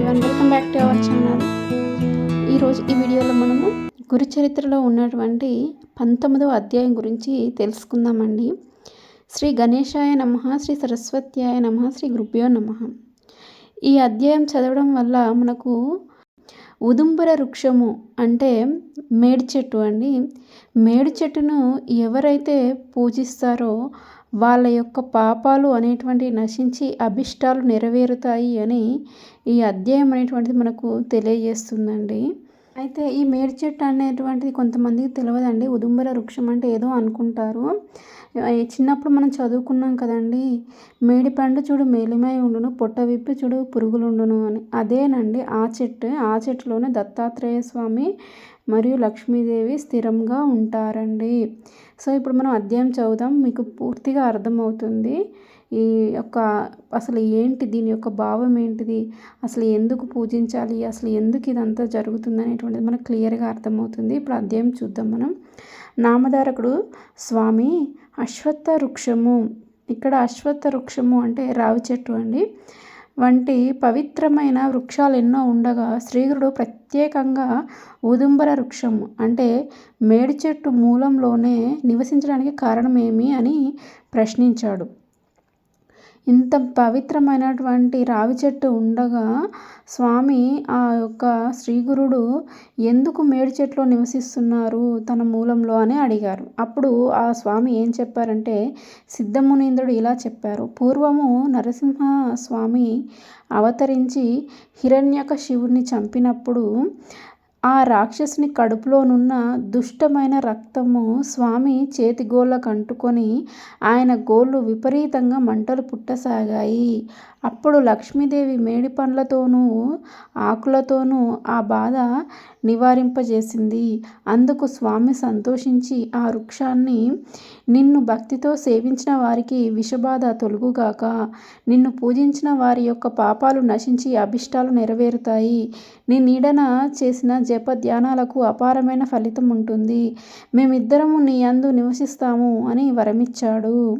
Everyone welcome back to our channel. ఈరోజు ఈ వీడియోలో మనము గురు చరిత్రలో ఉన్నటువంటి పంతొమ్మిదవ అధ్యాయం గురించి తెలుసుకుందామండి. శ్రీ గణేశాయ నమ శ్రీ సరస్వత్యాయ నమ శ్రీ గురుభ్యో నమ. ఈ అధ్యాయం చదవడం వల్ల మనకు ఉదుంబర వృక్షము అంటే మేడి చెట్టు అండి. మేడి చెట్టును ఎవరైతే పూజిస్తారో వాళ్ళ యొక్క పాపాలు అనేటువంటి నశించి అభిష్టాలు నెరవేరుతాయి అని ఈ అధ్యాయం అనేటువంటిది మనకు తెలియజేస్తుందండి. అయితే ఈ మేడి చెట్టు అనేటువంటిది కొంతమందికి తెలియదండి ఉదుంబర వృక్షం అంటే ఏదో అనుకుంటారు. చిన్నప్పుడు మనం చదువుకున్నాం కదండి. మేడి పండు చూడు మేలిమై ఉండును పొట్ట విప్పి చూడు పురుగులుండును అని. అదేనండి ఆ చెట్టు. ఆ చెట్టులోనే దత్తాత్రేయ స్వామి మరియు లక్ష్మీదేవి స్థిరంగా ఉంటారండి. సో ఇప్పుడు మనం అధ్యాయం చదువుదాం. మీకు పూర్తిగా అర్థమవుతుంది. ఈ యొక్క అసలు ఏంటి దీని యొక్క భావం ఏంటిది? అసలు ఎందుకు పూజించాలి? అసలు ఎందుకు ఇదంతా జరుగుతుంది అనేటువంటిది మనకు క్లియర్గా అర్థమవుతుంది. ఇప్పుడు అధ్యాయం చూద్దాం మనం. నామధారకుడు స్వామి అశ్వత్థ వృక్షము ఇక్కడ అశ్వత్థ వృక్షము అంటే రావి చెట్టు అండి. వంటి పవిత్రమైన వృక్షాలు ఎన్నో ఉండగా శ్రీగురుడు ప్రత్యేకంగా ఉదుంబర వృక్షం అంటే మేడి చెట్టు మూలంలోనే నివసించడానికి కారణమేమి అని ప్రశ్నించాడు. ఇంత పవిత్రమైనటువంటి రావి చెట్టు ఉండగా స్వామి ఆ యొక్క శ్రీగురుడు ఎందుకు మేడి చెట్లో నివసిస్తున్నారు తన మూలంలో అని అడిగారు. అప్పుడు ఆ స్వామి ఏం చెప్పారంటే సిద్ధమునీంద్రుడు ఇలా చెప్పారు. పూర్వము నరసింహ స్వామి అవతరించి హిరణ్యక శివుణ్ణి చంపినప్పుడు ఆ రాక్షసుని కడుపులోనున్న దుష్టమైన రక్తము స్వామి చేతి గోళ్ళకు అంటుకొని ఆయన గోళ్ళు విపరీతంగా మంటలు పుట్టసాగాయి. అప్పుడు లక్ష్మీదేవి మేడి పండ్లతోనూ ఆకులతోనూ ఆ బాధ నివారింపజేసింది. అందుకు స్వామి సంతోషించి ఆ వృక్షాన్ని నిన్ను భక్తితో సేవించిన వారికి విషబాధ తొలుగుగాక. నిన్ను పూజించిన వారి యొక్క పాపాలు నశించి అభిష్టాలు నెరవేరుతాయి. నీ నీడన చేసిన జప ధ్యానాలకు అపారమైన ఫలితం ఉంటుంది. మేమిద్దరము నీ అందు నివసిస్తాము అని వరమిచ్చాడు.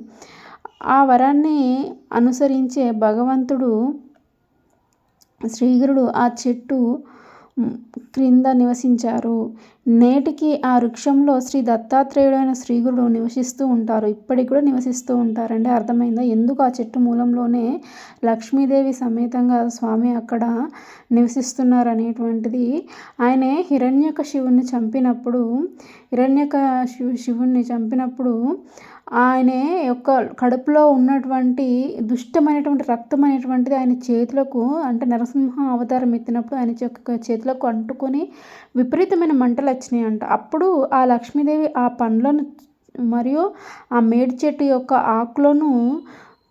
ఆ వరాన్ని అనుసరించే భగవంతుడు శ్రీగురుడు ఆ చెట్టు క్రింద నివసించారు. నేటికి ఆ వృక్షంలో శ్రీ దత్తాత్రేయుడైన శ్రీగురుడు నివసిస్తూ ఉంటారు. ఇప్పటికి కూడా నివసిస్తూ ఉంటారండి. అర్థమైందా? ఎందుకు ఆ చెట్టు మూలంలోనే లక్ష్మీదేవి సమేతంగా స్వామి అక్కడ నివసిస్తున్నారు అనేటువంటిది ఆయనే హిరణ్యక శివుణ్ణి చంపినప్పుడు హిరణ్యక శివు శివుణ్ణి చంపినప్పుడు ఆయన యొక్క కడుపులో ఉన్నటువంటి దుష్టమైనటువంటి రక్తం అనేటువంటిది ఆయన చేతులకు అంటే నరసింహ అవతారం ఎత్తినప్పుడు ఆయన యొక్క చేతులకు అంటుకొని విపరీతమైన మంటలు వచ్చినాయి అంట. అప్పుడు ఆ లక్ష్మీదేవి ఆ పండ్లను మరియు ఆ మేడి చెట్టు యొక్క ఆకులను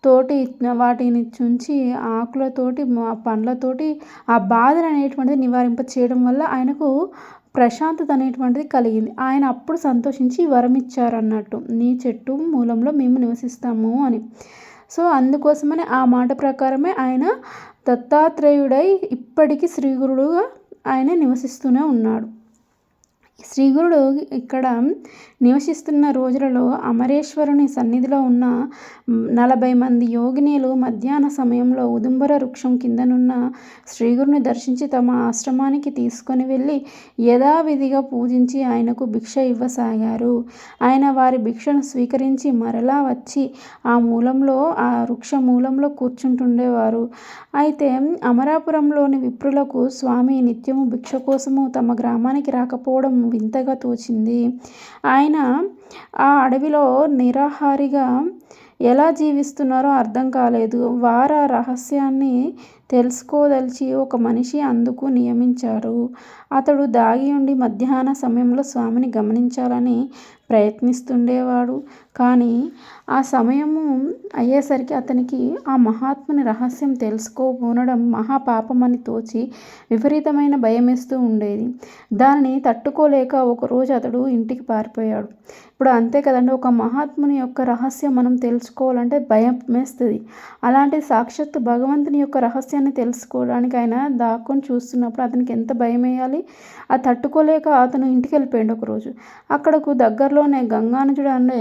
తోటి వాటిని చుంచి ఆకులతోటి పండ్లతోటి ఆ బాధను అనేటువంటిది నివారింప చేయడం వల్ల ఆయనకు ప్రశాంతత అనేటువంటిది కలిగింది. ఆయన అప్పుడు సంతోషించి వరం ఇచ్చారన్నట్టు నీ చెట్టు మూలంలో మేము నివసిస్తాము అని. సో అందుకోసమని ఆ మాట ప్రకారమే ఆయన దత్తాత్రేయుడై ఇప్పటికీ శ్రీగురుడుగా ఆయన నివసిస్తూనే ఉన్నాడు. శ్రీగురుడు ఇక్కడ నివసిస్తున్న రోజులలో అమరేశ్వరుని సన్నిధిలో ఉన్న నలభై మంది యోగినీలు మధ్యాహ్న సమయంలో ఉదుంబర వృక్షం కిందనున్న శ్రీగురుని దర్శించి తమ ఆశ్రమానికి తీసుకొని వెళ్ళి యథావిధిగా పూజించి ఆయనకు భిక్ష ఇవ్వసాగారు. ఆయన వారి భిక్షను స్వీకరించి మరలా వచ్చి ఆ మూలంలో ఆ వృక్ష మూలంలో కూర్చుంటుండేవారు. అయితే అమరాపురంలోని విప్రులకు స్వామి నిత్యము భిక్ష కోసము తమ గ్రామానికి రాకపోవడం వింతగా తోచింది. ఆయన ఆ అడవిలో నిరాహారిగా ఎలా జీవిస్తున్నారో అర్థం కాలేదు. వార రహస్యాన్ని తెలుసుకోదలిచి ఒక మనిషి అందుకు నియమించారు. అతడు దాగి ఉండి మధ్యాహ్న సమయంలో స్వామిని గమనించాలని ప్రయత్నిస్తుండేవాడు. కానీ ఆ సమయము అయ్యేసరికి అతనికి ఆ మహాత్ముని రహస్యం తెలుసుకోబోనడం మహాపాపమని తోచి విపరీతమైన భయమేస్తూ ఉండేది. దానిని తట్టుకోలేక ఒకరోజు అతడు ఇంటికి పారిపోయాడు. ఇప్పుడు అంతే కదండి ఒక మహాత్ముని యొక్క రహస్యం మనం తెలుసుకోవాలంటే భయం వేస్తుంది అలాంటి సాక్షాత్తు భగవంతుని యొక్క రహస్యాన్ని తెలుసుకోవడానికి ఆయన దాక్కొని చూస్తున్నప్పుడు అతనికి ఎంత భయం వేయాలి అది తట్టుకోలేక అతను ఇంటికి వెళ్ళిపోయాడు ఒకరోజు. అక్కడకు దగ్గరలోనే గంగానుజుడు అనే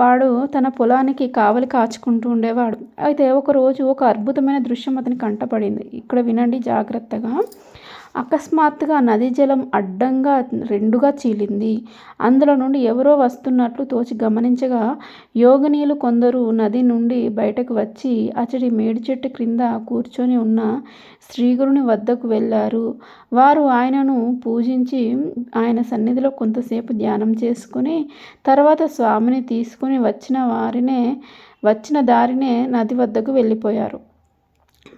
వాడు తన పొలానికి కావలి కాచుకుంటూ ఉండేవాడు. అయితే ఒకరోజు ఒక అద్భుతమైన దృశ్యం అతని కంటపడింది ఇక్కడ వినండి జాగ్రత్తగా. అకస్మాత్తుగా నది జలం అడ్డంగా రెండుగా చీలింది. అందులో నుండి ఎవరో వస్తున్నట్లు తోచి గమనించగా యోగినీలు కొందరు నది నుండి బయటకు వచ్చి అతడి మేడి చెట్టు క్రింద కూర్చొని ఉన్న శ్రీగురుని వద్దకు వెళ్ళారు. వారు ఆయనను పూజించి ఆయన సన్నిధిలో కొంతసేపు ధ్యానం చేసుకుని తర్వాత స్వామిని తీసుకుని వచ్చిన వారినే వచ్చిన దారినే నది వద్దకు వెళ్ళిపోయారు.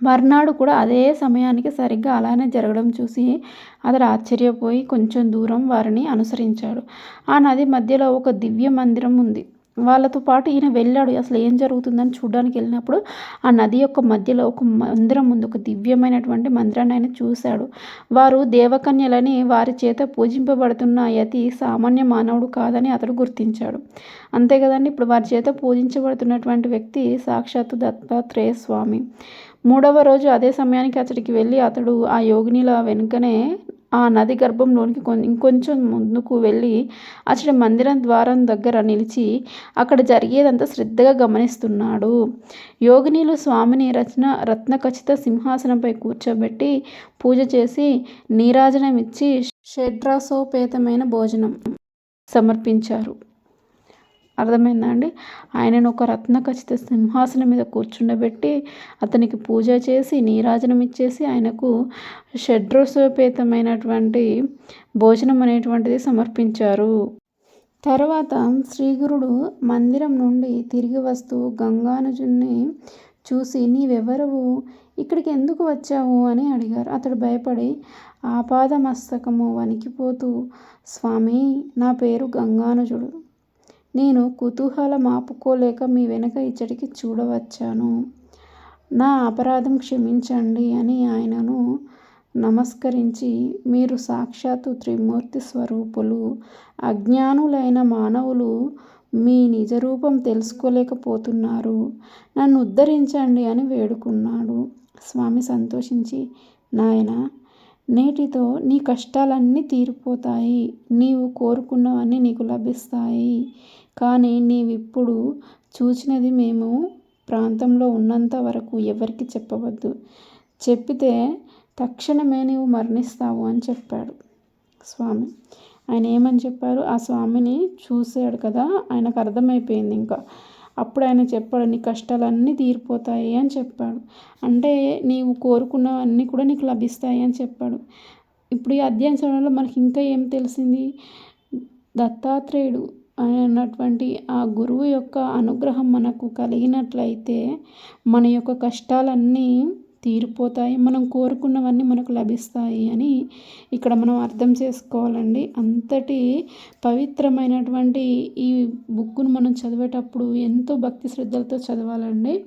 మర్నాడు కూడా అదే సమయానికి సరిగ్గా అలానే జరగడం చూసి అతడు ఆశ్చర్యపోయి కొంచెం దూరం వారిని అనుసరించాడు. ఆ నది మధ్యలో ఒక దివ్య మందిరం ఉంది. వాళ్ళతో పాటు ఈయన వెళ్ళాడు. అసలు ఏం జరుగుతుందని చూడడానికి వెళ్ళినప్పుడు ఆ నది యొక్క మధ్యలో ఒక మందిరం ఉంది. ఒక దివ్యమైనటువంటి మందిరాన్ని ఆయన చూశాడు. వారు దేవకన్యలని వారి చేత పూజింపబడుతున్న యతి సామాన్య మానవుడు కాదని అతడు గుర్తించాడు. అంతే కదండి. ఇప్పుడు వారి చేత పూజించబడుతున్నటువంటి వ్యక్తి సాక్షాత్తు దత్తాత్రేయ స్వామి. మూడవ రోజు అదే సమయానికి అతడికి వెళ్ళి అతడు ఆ యోగినిల వెనుకనే ఆ నది గర్భంలోనికి ఇంకొంచెం ముందుకు వెళ్ళి అతడి మందిరం ద్వారం దగ్గర నిలిచి అక్కడ జరిగేదంతా శ్రద్ధగా గమనిస్తున్నాడు. యోగినీలు స్వామిని రచన రత్న ఖచ్చిత సింహాసనంపై కూర్చోబెట్టి పూజ చేసి నీరాజనం ఇచ్చి షడ్రాసోపేతమైన భోజనం సమర్పించారు. అర్థమైందా అండి? ఆయనను ఒక రత్న ఖచ్చిత సింహాసనం మీద కూర్చుండబెట్టి అతనికి పూజ చేసి నీరాజనం ఇచ్చేసి ఆయనకు షడ్రోసోపేతమైనటువంటి భోజనం అనేటువంటిది సమర్పించారు. తర్వాత శ్రీగురుడు మందిరం నుండి తిరిగి వస్తూ గంగానుజుని చూసి నీవెవరవు? ఇక్కడికి ఎందుకు వచ్చావు? అని అడిగారు. అతడు భయపడి ఆపాదమస్తకము వణికిపోతూ స్వామి నా పేరు గంగానుజుడు. నేను కుతూహలం ఆపుకోలేక మీ వెనక ఇచ్చటికి చూడవచ్చాను. నా అపరాధం క్షమించండి అని ఆయనను నమస్కరించి మీరు సాక్షాత్తు త్రిమూర్తి స్వరూపులు అజ్ఞానులైన మానవులు మీ నిజరూపం తెలుసుకోలేకపోతున్నారు. నన్ను ఉద్ధరించండి అని వేడుకున్నాడు. స్వామి సంతోషించి నాయన నేటితో నీ కష్టాలన్నీ తీరిపోతాయి. నీవు కోరుకున్నవన్నీ నీకు లభిస్తాయి. కానీ నీవిప్పుడు చూచినది మేము ప్రాంతంలో ఉన్నంత వరకు ఎవరికి చెప్పవద్దు. చెప్పితే తక్షణమే నీవు మరణిస్తావు అని చెప్పాడు స్వామి. ఆయన ఏమని చెప్పారు? ఆ స్వామిని చూశాడు కదా ఆయనకు అర్థమైపోయింది ఇంకా. అప్పుడు ఆయన చెప్పాడు నీ కష్టాలన్నీ తీరిపోతాయి అని చెప్పాడు. అంటే నీవు కోరుకున్నవన్నీ కూడా నీకు లభిస్తాయి అని చెప్పాడు. ఇప్పుడు ఈ అధ్యయన చదవడంలో మనకి ఇంకా ఏం తెలిసింది? దత్తాత్రేయుడు అన్నటువంటి ఆ గురువు యొక్క అనుగ్రహం మనకు కలిగినట్లయితే మన యొక్క కష్టాలన్నీ తీరిపోతాయి. మనం కోరుకున్నవన్నీ మనకు లభిస్తాయి అని ఇక్కడ మనం అర్థం చేసుకోవాలండి. అంతటి పవిత్రమైనటువంటి ఈ బుక్కును మనం చదివేటప్పుడు ఎంతో భక్తి శ్రద్ధలతో చదవాలండి.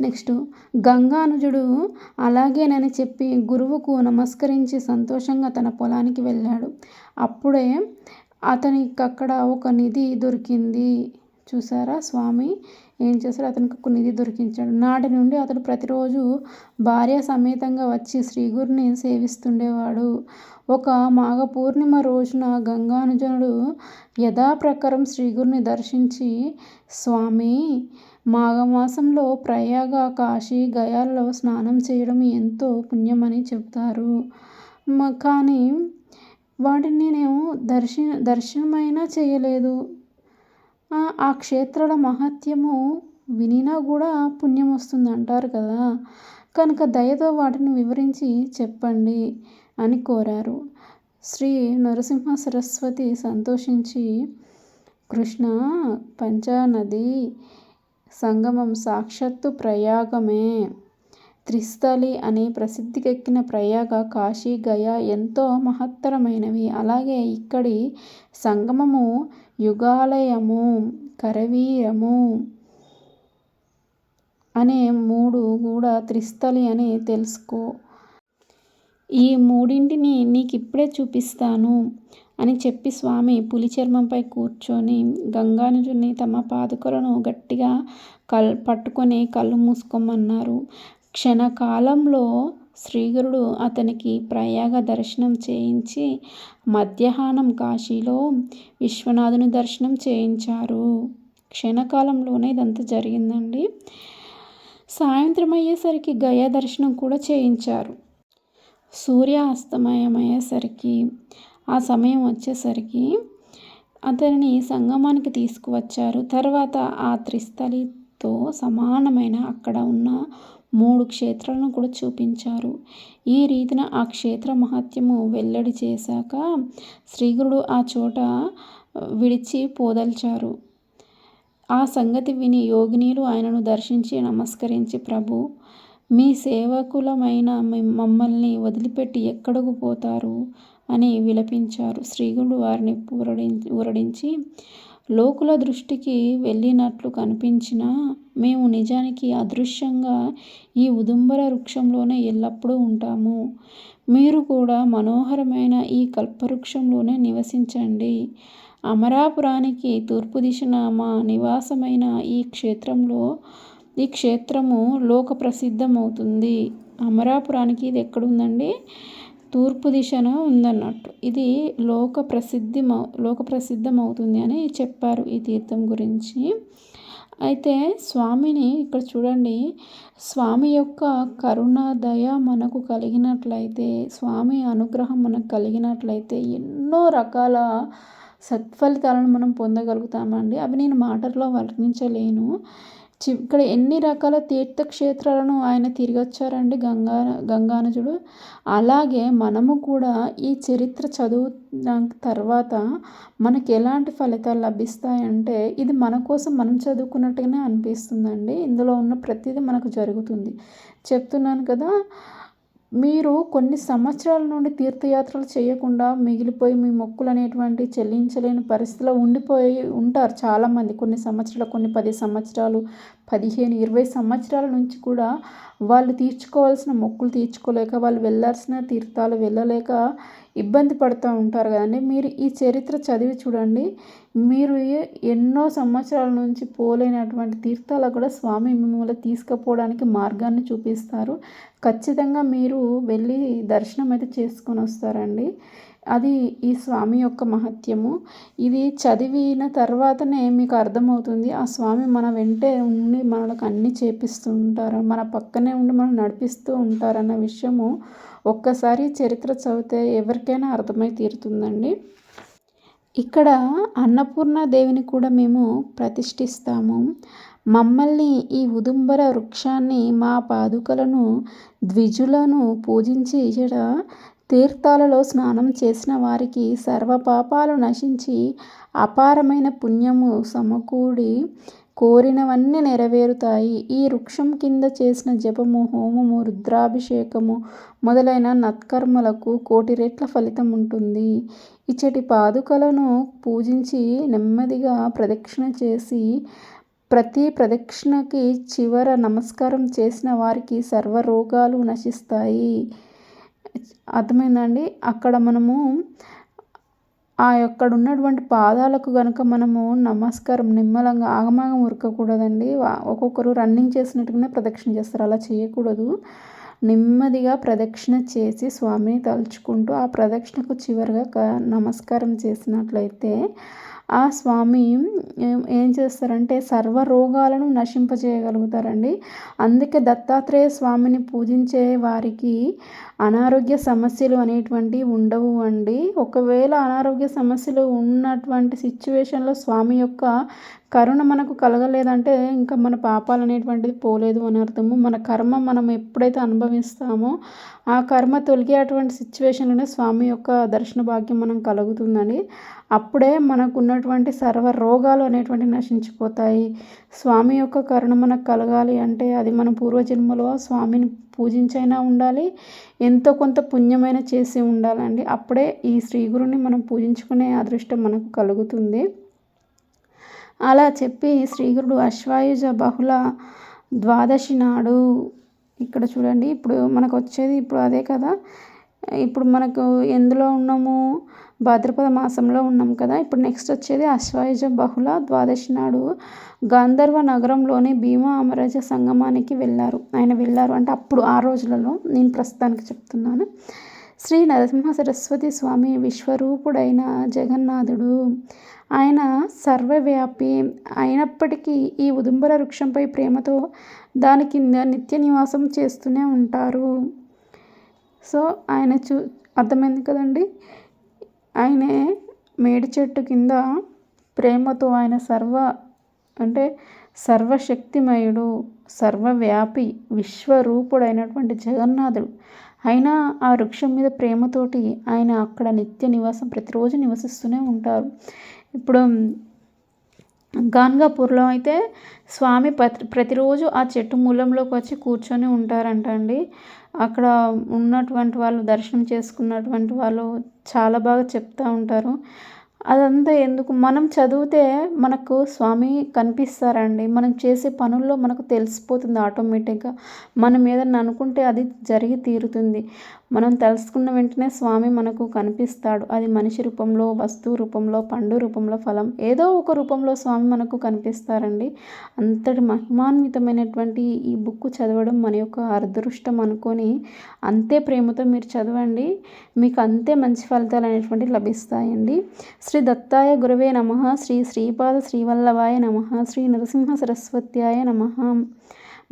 నెక్స్ట్ గంగానుజుడు అలాగేనని చెప్పి గురువుకు నమస్కరించి సంతోషంగా తన పొలానికి వెళ్ళాడు. అప్పుడే అతనికి అక్కడ ఒక నిధి దొరికింది. చూసారా స్వామి? ఏం చేశాడు అతనికి ఒక నిధి దొరికించాడు. నాటి నుండి అతడు ప్రతిరోజు భార్య సమేతంగా వచ్చి శ్రీగురిని సేవిస్తుండేవాడు. ఒక మాఘ పూర్ణిమ రోజున గంగానుజనుడు యథాప్రకారం శ్రీగురిని దర్శించి స్వామి మాఘమాసంలో ప్రయాగ కాశీ గయాలలో స్నానం చేయడం ఎంతో పుణ్యమని చెప్తారు కానీ వాటిని నేను దర్శన దర్శనమైనా చేయలేదు. ఆ క్షేత్రాల మహత్యము వినినా కూడా పుణ్యం వస్తుంది అంటారు కదా. కనుక దయతో వాటిని వివరించి చెప్పండి అని కోరారు. శ్రీ నరసింహ సరస్వతి సంతోషించి కృష్ణ పంచానది సంగమం సాక్షాత్తు ప్రయాగమే. త్రిస్థలి అని ప్రసిద్ధికెక్కిన ప్రయాగ కాశీ గయ ఎంతో మహత్తరమైనవి. అలాగే ఇక్కడి సంగమము యుగాలయము కరవీరము అనే మూడు కూడా త్రిస్థలి అని తెలుసుకో. ఈ మూడింటిని నీకు ఇప్పుడే చూపిస్తాను అని చెప్పి స్వామి పులి చర్మంపై కూర్చొని గంగానుజుని తమ పాదుకలను గట్టిగా కల్ పట్టుకొని కళ్ళు మూసుకోమన్నారు. క్షణకాలంలో శ్రీగురుడు అతనికి ప్రయాగ దర్శనం చేయించి మధ్యాహ్నం కాశీలో విశ్వనాథుని దర్శనం చేయించారు. క్షణకాలంలోనే ఇదంతా జరిగిందండి. సాయంత్రం అయ్యేసరికి గయా దర్శనం కూడా చేయించారు. సూర్య అస్తమయమయ్యేసరికి ఆ సమయం వచ్చేసరికి అతనిని సంగమానికి తీసుకువచ్చారు. తర్వాత ఆ త్రిస్థలి త్రిస్థలితో సమానమైన అక్కడ ఉన్న మూడు క్షేత్రాలను కూడా చూపించారు. ఈ రీతిన ఆ క్షేత్ర మహత్యము వెల్లడి చేశాక శ్రీగురుడు ఆ చోట విడిచి పోదల్చారు. ఆ సంగతి విని యోగినీలు ఆయనను దర్శించి నమస్కరించి ప్రభు మీ సేవకులమైన మమ్మల్ని వదిలిపెట్టి ఎక్కడకు పోతారు? అని విలపించారు. శ్రీగుడు వారిని ఊరడి ఊరడించి లోకుల దృష్టికి వెళ్ళినట్లు కనిపించినా మేము నిజానికి అదృశ్యంగా ఈ ఉదుంబర వృక్షంలోనే ఎల్లప్పుడూ ఉంటాము. మీరు కూడా మనోహరమైన ఈ కల్పవృక్షంలోనే నివసించండి. అమరాపురానికి తూర్పు దిశన మా నివాసమైన ఈ క్షేత్రంలో ఈ క్షేత్రము లోక ప్రసిద్ధమవుతుంది అమరాపురానికి ఇది ఎక్కడుందండి? తూర్పు దిశన ఉందన్నట్టు. ఇది లోక ప్రసిద్ధి లోక ప్రసిద్ధమవుతుంది అని చెప్పారు ఈ తీర్థం గురించి. అయితే స్వామిని ఇక్కడ చూడండి. స్వామి యొక్క కరుణ దయ మనకు కలిగినట్లయితే స్వామి అనుగ్రహం మనకు కలిగినట్లయితే ఎన్నో రకాల సత్ఫలితాలను మనం పొందగలుగుతామండి. అవి నేను మాటల్లో వర్ణించలేను. ఇక్కడ ఎన్ని రకాల తీర్థక్షేత్రాలను ఆయన తిరిగొచ్చారండి గంగా గంగానుజుడు? అలాగే మనము కూడా ఈ చరిత్ర చదువున తర్వాత మనకి ఎలాంటి ఫలితాలు లభిస్తాయంటే ఇది మన కోసం మనం చదువుకున్నట్టుగానే అనిపిస్తుందండి. ఇందులో ఉన్న ప్రతిదీ మనకు జరుగుతుంది. చెప్తున్నాను కదా మీరు కొన్ని సంవత్సరాల నుండి తీర్థయాత్రలు చేయకుండా మిగిలిపోయి మీ మొక్కులు అనేటువంటి చెల్లించలేని పరిస్థితిలో ఉండిపోయి ఉంటారు చాలామంది. కొన్ని సంవత్సరాలు కొన్ని పది సంవత్సరాలు పదిహేను ఇరవై సంవత్సరాల నుంచి కూడా వాళ్ళు తీర్చుకోవాల్సిన మొక్కులు తీర్చుకోలేక వాళ్ళు వెళ్ళాల్సిన తీర్థాలు వెళ్ళలేక ఇబ్బంది పడుతూ ఉంటారు కదండి. మీరు ఈ చరిత్ర చదివి చూడండి. మీరు ఎన్నో సంవత్సరాల నుంచి పోలేనటువంటి తీర్థాలకు కూడా స్వామి మిమ్మల్ని తీసుకుపోవడానికి మార్గాన్ని చూపిస్తారు. ఖచ్చితంగా మీరు వెళ్ళి దర్శనం అయితే చేసుకొని వస్తారండి. అది ఈ స్వామి యొక్క మహత్యము. ఇది చదివిన తర్వాతనే మీకు అర్థమవుతుంది. ఆ స్వామి మన వెంటే ఉండి మనకు అన్నీ చేపిస్తూ ఉంటారు. మన పక్కనే ఉండి మనం నడిపిస్తూ ఉంటారన్న విషయము ఒక్కసారి చరిత్ర చదివితే ఎవరికైనా అర్థమై తీరుతుందండి. ఇక్కడ అన్నపూర్ణ దేవిని కూడా మేము ప్రతిష్ఠిస్తాము. మమ్మల్ని ఈ ఉదుంబర వృక్షాన్ని మా పాదుకలను ద్విజులను పూజించి ఇక్కడ తీర్థాలలో స్నానం చేసిన వారికి సర్వపాపాలు నశించి అపారమైన పుణ్యము సమకూడి కోరినవన్నీ నెరవేరుతాయి. ఈ వృక్షం కింద చేసిన జపము హోమము రుద్రాభిషేకము మొదలైన నత్కర్మలకు కోటి రెట్ల ఫలితం ఉంటుంది. ఇచ్చటి పాదుకలను పూజించి నెమ్మదిగా ప్రదక్షిణ చేసి ప్రతి ప్రదక్షిణకి చివర నమస్కారం చేసిన వారికి సర్వరోగాలు నశిస్తాయి. అర్థమైందండి. అక్కడ మనము ఆ అక్కడ ఉన్నటువంటి పాదాలకు కనుక మనము నమస్కారం నిమ్మలంగా ఆగమాగం ఉరకకూడదండి. ఒక్కొక్కరు రన్నింగ్ చేసినట్టుగానే ప్రదక్షిణ చేస్తారు. అలా చేయకూడదు. నెమ్మదిగా ప్రదక్షిణ చేసి స్వామిని తలుచుకుంటూ ఆ ప్రదక్షిణకు చివరిగా నమస్కారం చేసినట్లయితే ఆ స్వామి ఏం చేస్తారంటే సర్వ రోగాలను నశింపజేయగలుగుతారండి. అందుకే దత్తాత్రేయ స్వామిని పూజించే వారికి అనారోగ్య సమస్యలు అనేటువంటివి ఉండవు అండి. ఒకవేళ అనారోగ్య సమస్యలు ఉన్నటువంటి సిచ్యువేషన్లో స్వామి యొక్క కరుణ మనకు కలగలేదంటే ఇంకా మన పాపాలు అనేటువంటిది పోలేదు అని అర్థము. మన కర్మ మనం ఎప్పుడైతే అనుభవిస్తామో ఆ కర్మ తొలగేటువంటి సిచ్యువేషన్లోనే స్వామి యొక్క దర్శన భాగ్యం మనం కలుగుతుందని అప్పుడే మనకు ఉన్నటువంటి సర్వ రోగాలు అనేటువంటి నశించిపోతాయి. స్వామి యొక్క కరుణ మనకు కలగాలి అంటే అది మన పూర్వజన్మలో స్వామిని పూజించైనా ఉండాలి ఎంతో కొంత పుణ్యమైన చేసి ఉండాలండి. అప్పుడే ఈ శ్రీగురుని మనం పూజించుకునే అదృష్టం మనకు కలుగుతుంది. అలా చెప్పి శ్రీగురుడు అశ్వాయుజ బహుళ ద్వాదశి నాడు ఇక్కడ చూడండి ఇప్పుడు మనకు వచ్చేది ఇప్పుడు అదే కదా. ఇప్పుడు మనకు ఎందులో ఉన్నాము? భాద్రపద మాసంలో ఉన్నాం కదా. ఇప్పుడు నెక్స్ట్ వచ్చేది అశ్వాయుజ బహుళ ద్వాదశి నాడు గాంధర్వ నగరంలోని భీమా అమరాజ సంగమానికి వెళ్ళారు. ఆయన వెళ్ళారు అంటే అప్పుడు ఆ రోజులలో నేను ప్రస్తుతానికి చెప్తున్నాను. శ్రీ నరసింహ సరస్వతి స్వామి విశ్వరూపుడైన జగన్నాథుడు ఆయన సర్వవ్యాపి అయినప్పటికీ ఈ ఉదుంబర వృక్షంపై ప్రేమతో దాని కింద నిత్య నివాసం చేస్తూనే ఉంటారు. సో ఆయన చూ అర్థమైంది కదండి? ఆయనే మేడి చెట్టు కింద ప్రేమతో ఆయన సర్వ అంటే సర్వశక్తిమయుడు సర్వవ్యాపి విశ్వరూపుడైనటువంటి జగన్నాథుడు. అయినా ఆ వృక్షం మీద ప్రేమతోటి ఆయన అక్కడ నిత్య నివాసం ప్రతిరోజు నివసిస్తూనే ఉంటారు. ఇప్పుడు గాన్గాపూర్లో అయితే స్వామి ప్రతిరోజు ఆ చెట్టు మూలంలోకి వచ్చి కూర్చొని ఉంటారంట అండి అక్కడ ఉన్నటువంటి వాళ్ళు దర్శనం చేసుకున్నటువంటి వాళ్ళు చాలా బాగా చెప్తూ ఉంటారు. అదంతా ఎందుకు? మనం చదివితే మనకు స్వామి కనిపిస్తారండి. మనం చేసే పనుల్లో మనకు తెలిసిపోతుంది ఆటోమేటిక్గా. మనం ఏదన్నా అనుకుంటే అది జరిగి తీరుతుంది. మనం తెలుసుకున్న వెంటనే స్వామి మనకు కనిపిస్తాడు. అది మనిషి రూపంలో వస్తువు రూపంలో పండు రూపంలో ఫలం. ఏదో ఒక రూపంలో స్వామి మనకు కనిపిస్తారండి. అంతటి మహిమాన్వితమైనటువంటి ఈ బుక్ చదవడం మన యొక్క అదృష్టం అనుకొని అంతే ప్రేమతో మీరు చదవండి. మీకు అంతే మంచి ఫలితాలు అనేటువంటివి లభిస్తాయండి. శ్రీ దత్తాయ గురవే నమ. శ్రీ శ్రీపాద శ్రీవల్లభాయ నమ. శ్రీ నరసింహ సరస్వత్యాయ నమ.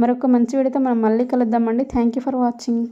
మరొక మంచి విడత మనం మళ్ళీ కలుద్దామండి. Thank you for watching